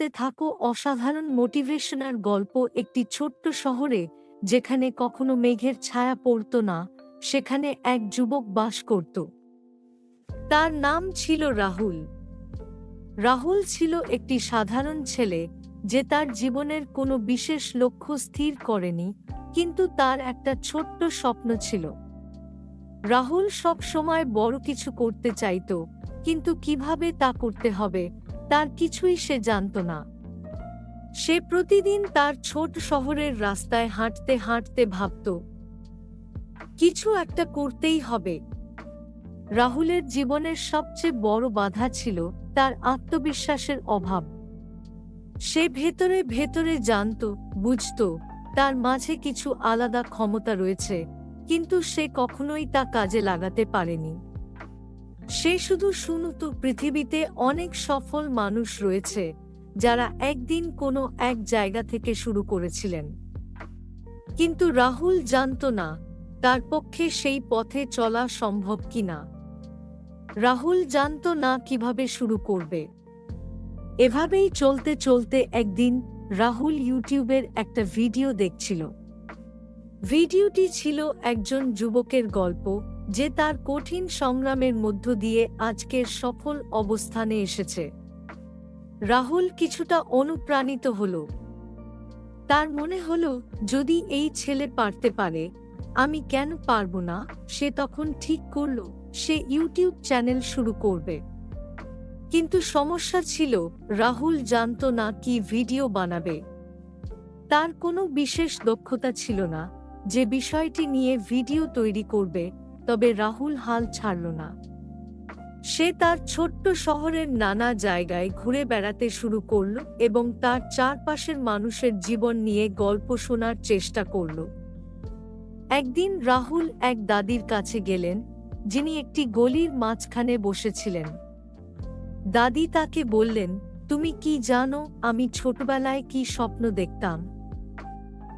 শুনতে থাকো অসাধারণ মোটিভেশনাল গল্প একটি ছোট্ট শহরে যেখানে কখনো মেঘের ছায়া পড়ত না, সেখানে এক যুবক বাস করত। তার নাম ছিল রাহুল। রাহুল ছিল একটি সাধারণ ছেলে যে তার জীবনের কোনো বিশেষ লক্ষ্য স্থির করেনি, কিন্তু তার একটা ছোট্ট স্বপ্ন ছিল। রাহুল সব সময় বড় কিছু করতে চাইতো, কিন্তু কীভাবে তা করতে হবে তার কিছুই সে জানত না। সে প্রতিদিন তার ছোট শহরের রাস্তায় হাঁটতে হাঁটতে ভাবত, কিছু একটা করতেই হবে। রাহুলের জীবনের সবচেয়ে বড় বাধা ছিল তার আত্মবিশ্বাসের অভাব। সে ভেতরে ভেতরে জানত, বুঝত, তার মাঝে কিছু আলাদা ক্ষমতা রয়েছে, কিন্তু সে কখনোই তা কাজে লাগাতে পারেনি। সে শুধু শুনত পৃথিবীতে অনেক সফল মানুষ রয়েছে, যারা একদিন কোনো এক জায়গা থেকে শুরু করেছিলেন। কিন্তু রাহুল জানত না, তার পক্ষে সেই পথে চলা সম্ভব কিনা। রাহুল জানত না কীভাবে শুরু করবে। এভাবেই চলতে চলতে একদিন রাহুল ইউটিউবের একটা ভিডিও দেখছিল। ভিডিওটি ছিল একজন যুবকের গল্প যে তার কঠিন সংগ্রামের মধ্য দিয়ে আজকের সফল অবস্থানে এসেছে। রাহুল কিছুটা অনুপ্রাণিত হল। তার মনে হল, যদি এই ছেলে পারতে পারে, আমি কেন পারব না? সে তখন ঠিক করল, সে ইউটিউব চ্যানেল শুরু করবে। কিন্তু সমস্যা ছিল, রাহুল জানত না কি ভিডিও বানাবে। তার কোনো বিশেষ দক্ষতা ছিল না, যে বিষয়টি নিয়ে ভিডিও তৈরি করবে তবে রাহুল হাল ছাড়ল না। সে তার ছোট্ট শহরের নানা জায়গায় ঘুরে বেড়াতে শুরু করল এবং তার চারপাশের মানুষের জীবন নিয়ে গল্প শোনার চেষ্টা করল। একদিন রাহুল এক দাদির কাছে গেলেন, যিনি একটি গলির মাঝখানে বসেছিলেন। দাদি তাকে বললেন, তুমি কি জানো, আমি ছোটবেলায় কি স্বপ্ন দেখতাম?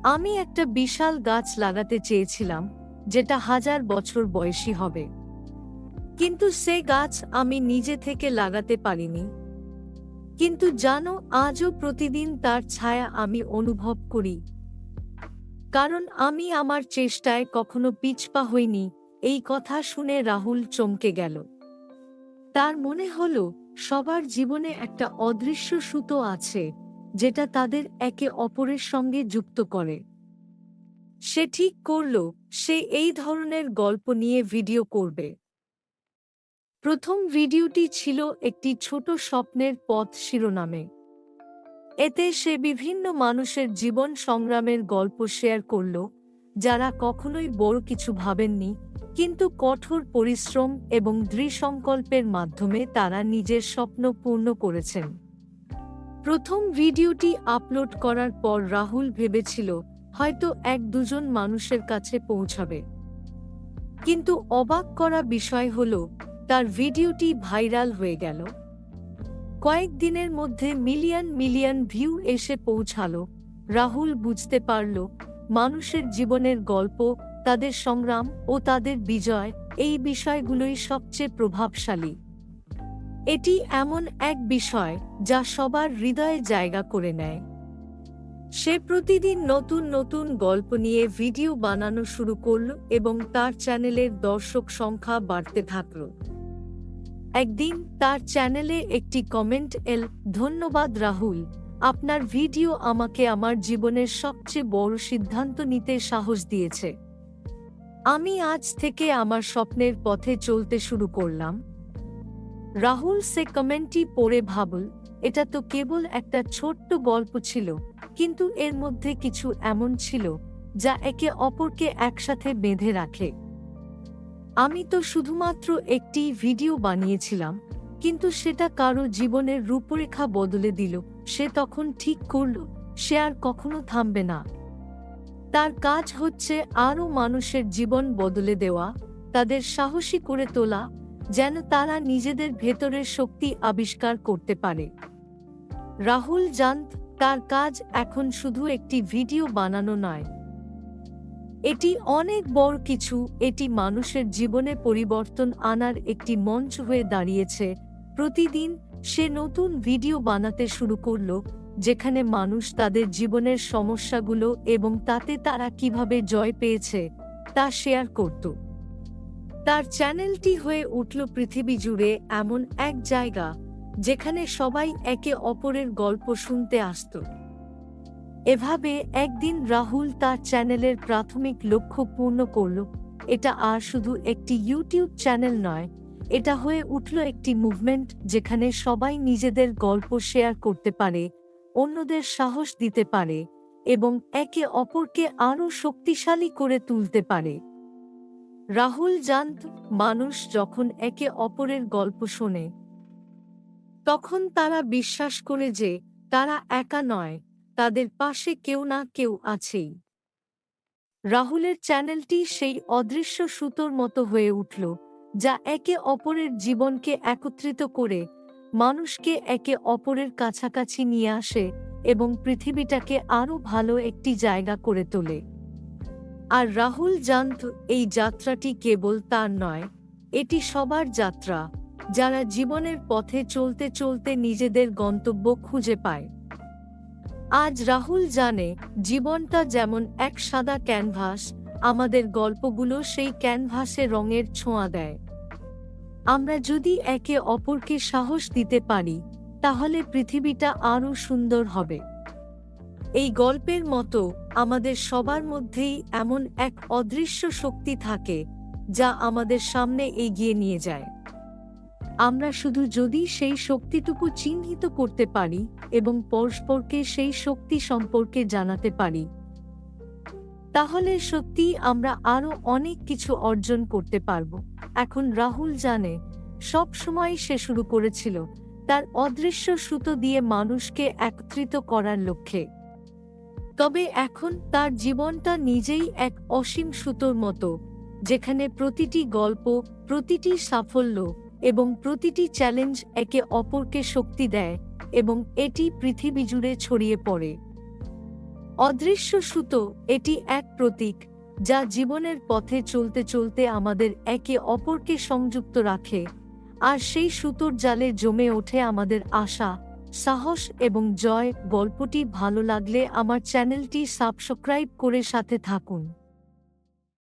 আমি একটা বিশাল গাছ লাগাতে চেয়েছিলাম যেটা হাজার বছর বয়সী হবে। কিন্তু সে গাছ আমি নিজে থেকে লাগাতে পারিনি। কিন্তু জানো, আজও প্রতিদিন তার ছায়া আমি অনুভব করি। কারণ আমি আমার চেষ্টায় কখনো পিছপা হইনি, এই কথা শুনে রাহুল চমকে গেল। তার মনে হল, সবার জীবনে একটা অদৃশ্য সুতো আছে, যেটা তাদের একে অপরের সঙ্গে যুক্ত করে। সে ঠিক করল, সে এই ধরনের গল্প নিয়ে ভিডিও করবে। প্রথম ভিডিওটি ছিল একটি ছোট স্বপ্নের পথ শিরোনামে। এতে সে বিভিন্ন মানুষের জীবন সংগ্রামের গল্প শেয়ার করল, যারা কখনোই বড় কিছু ভাবেননি, কিন্তু কঠোর পরিশ্রম এবং দৃঢ়সংকল্পের মাধ্যমে তারা নিজের স্বপ্ন পূর্ণ করেছেন। প্রথম ভিডিওটি আপলোড করার পর রাহুল ভেবেছিল হয়তো এক দুজন মানুষের কাছে পৌঁছাবে। কিন্তু অবাক করা বিষয় হল, তার ভিডিওটি ভাইরাল হয়ে গেল। কয়েকদিনের মধ্যে মিলিয়ন মিলিয়ন ভিউ এসে পৌঁছালো। রাহুল বুঝতে পারল, মানুষের জীবনের গল্প, তাদের সংগ্রাম ও তাদের বিজয়, এই বিষয়গুলোই সবচেয়ে প্রভাবশালী। এটি এমন এক বিষয় যা সবার হৃদয়ে জায়গা করে নেয়। সে প্রতিদিন নতুন নতুন গল্প নিয়ে ভিডিও বানানো শুরু করল এবং তার চ্যানেলের দর্শক সংখ্যা বাড়তে থাকল। একদিন তার চ্যানেলে একটি কমেন্ট এল, ধন্যবাদ রাহুল, আপনার ভিডিও আমাকে আমার জীবনের সবচেয়ে বড় সিদ্ধান্ত নিতে সাহস দিয়েছে। আমি আজ থেকে আমার স্বপ্নের পথে চলতে শুরু করলাম রাহুল সে কমেন্টটি পড়ে ভাবল এটা তো কেবল একটা ছোট্ট গল্প ছিল, কিন্তু এর মধ্যে কিছু এমন ছিল, যা একে অপরকে একসাথে বেঁধে রাখে। আমি তো শুধুমাত্র একটি ভিডিও বানিয়েছিলাম, কিন্তু সেটা কারও জীবনের রূপরেখা বদলে দিল, সে তখন ঠিক করল, সে আর কখনো থামবে না। তার কাজ হচ্ছে আরও মানুষের জীবন বদলে দেওয়া, তাদের সাহসী করে তোলা, যেন তারা নিজেদের ভেতরের শক্তি আবিষ্কার করতে পারে। রাহুল জান্ত তার কাজ এখন শুধু একটি ভিডিও বানানো নয়। এটি অনেক বড় কিছু, এটি মানুষের জীবনে পরিবর্তন আনার একটি মঞ্চ হয়ে দাঁড়িয়েছে। প্রতিদিন সে নতুন ভিডিও বানাতে শুরু করল, যেখানে মানুষ তাদের জীবনের সমস্যাগুলো এবং তাতে তারা কীভাবে জয় পেয়েছে, তা শেয়ার করত। তার চ্যানেলটি হয়ে উঠল পৃথিবী জুড়ে এমন এক জায়গা যেখানে সবাই একে অপরের গল্প শুনতে আসত। এভাবে একদিন রাহুল তার চ্যানেলের প্রাথমিক লক্ষ্য পূর্ণ করল। এটা আর শুধু একটি ইউটিউব চ্যানেল নয়, এটা হয়ে উঠল একটি মুভমেন্ট যেখানে সবাই নিজেদের গল্প শেয়ার করতে পারে, অন্যদের সাহস দিতে পারে এবং একে অপরকে আরও শক্তিশালী করে তুলতে পারে। রাহুল জানত, মানুষ যখন একে অপরের গল্প শোনে তখন তারা বিশ্বাস করে যে তারা একা নয়, তাদের পাশে কেউ না কেউ আছেই। রাহুলের চ্যানেলটি সেই অদৃশ্য সুতোর মতো হয়ে উঠল, যা একে অপরের জীবনকে একত্রিত করে, মানুষকে একে অপরের কাছাকাছি নিয়ে আসে এবং পৃথিবীটাকে আরও ভালো একটি জায়গা করে তোলে। আর রাহুল জানত এই যাত্রাটি কেবল তার নয়, এটি সবার যাত্রা। যারা জীবনের পথে চলতে চলতে নিজেদের গন্তব্য খুঁজে পায়। আজ রাহুল জানে, জীবনটা যেমন এক সাদা ক্যানভাস, আমাদের গল্পগুলো সেই ক্যানভাসে রঙের ছোঁয়া দেয়। আমরা যদি একে অপরকে সাহস দিতে পারি, তাহলে পৃথিবীটা আরও সুন্দর হবে। এই গল্পের মতো আমাদের সবার মধ্যেই এমন এক অদৃশ্য শক্তি থাকে, যা আমাদের সামনে এগিয়ে নিয়ে যায়। আমরা শুধু যদি সেই শক্তিটুকু চিহ্নিত করতে পারি এবং পরস্পরকে সেই শক্তি সম্পর্কে জানাতে পারি, তাহলে সত্যি আমরা আরও অনেক কিছু অর্জন করতে পারব। এখন রাহুল জানে, সব সময় সে শুরু করেছিল, তার অদৃশ্য সুতো দিয়ে মানুষকে একত্রিত করার লক্ষ্যে। তবে এখন তার জীবনটা নিজেই এক অসীম সুতোর মতো, যেখানে প্রতিটি গল্প, প্রতিটি সাফল্য এবং প্রতিটি চ্যালেঞ্জ একে অপরকে শক্তি দেয় এবং এটি পৃথিবী জুড়ে ছড়িয়ে পড়ে। অদৃশ্য সুতো এটি এক প্রতীক, যা জীবনের পথে চলতে চলতে আমাদের একে অপরকে সংযুক্ত রাখে, আর সেই সুতোর জালে জমে ওঠে আমাদের আশা, সাহস এবং জয়। গল্পটি ভালো লাগলে আমার চ্যানেলটি সাবস্ক্রাইব করে সাথে থাকুন।